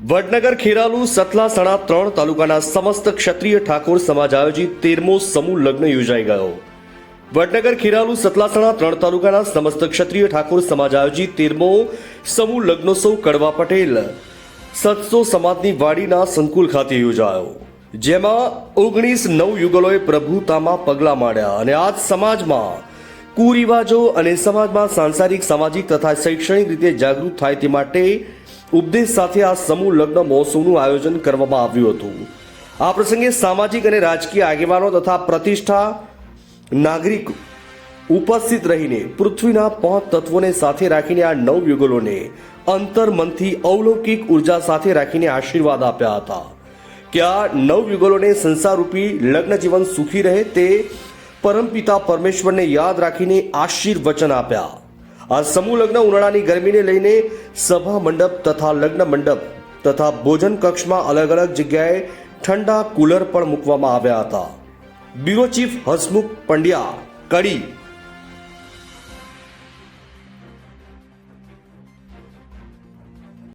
વડનગર ખેરાલુ સતલા સણા ત્રણ તાલુકાના સમસ્ત ક્ષત્રિય ઠાકોર સમાજ આયોજિત તેરમો સમૂહ લગ્ન યોજાઈ ગયો. વડનગર ખેરાલુ સતલાસણા ત્રણ તાલુકાના સમસ્ત ક્ષત્રિય ઠાકોર સમાજ આયોજિત તેરમો સમૂહ લગ્નોત્સવ કડવા પટેલ સત્સો સમાજની વાડીના સંકુલ ખાતે યોજાયો. જેમાં ઓગણીસ નવ યુગલોએ પ્રભુતામાં પગલાં માંડ્યા અને આજ સમાજમાં કુરિવાજો અને સમાજમાં સાંસારિક, સામાજિક તથા શૈક્ષણિક રીતે જાગૃત થાય તે માટે ઉપદેશ સાથે આ સમૂહ લગ્ન મહોત્સવનું આયોજન કરવામાં આવ્યું હતું. આ પ્રસંગે સામાજિક અને રાજકીય આગેવાનો તથા પ્રતિષ્ઠા નાગરિક ઉપસ્થિત રહીને પૃથ્વીના પાંચ તત્વોને સાથે રાખીને આ નવ યુગલોને અંતરમનથી અવલૌકિક ઊર્જા સાથે રાખીને આશીર્વાદ આપ્યા હતા. કે આ નવ યુગલોને સંસારરૂપી લગ્ન જીવન સુખી રહે તે પરમપિતા પરમેશ્વરને યાદ રાખીને આશીર્વચન આપ્યા. આ સમૂહ લગ્ન ઉનાળાની ગરમીને લઈને સભા મંડપ તથા લગ્ન મંડપ તથા ભોજન કક્ષમાં અલગ અલગ જગ્યાએ ઠંડા કુલર પણ મૂકવામાં આવ્યા હતા. Bureau chief Hasmukh Pandya, Kadi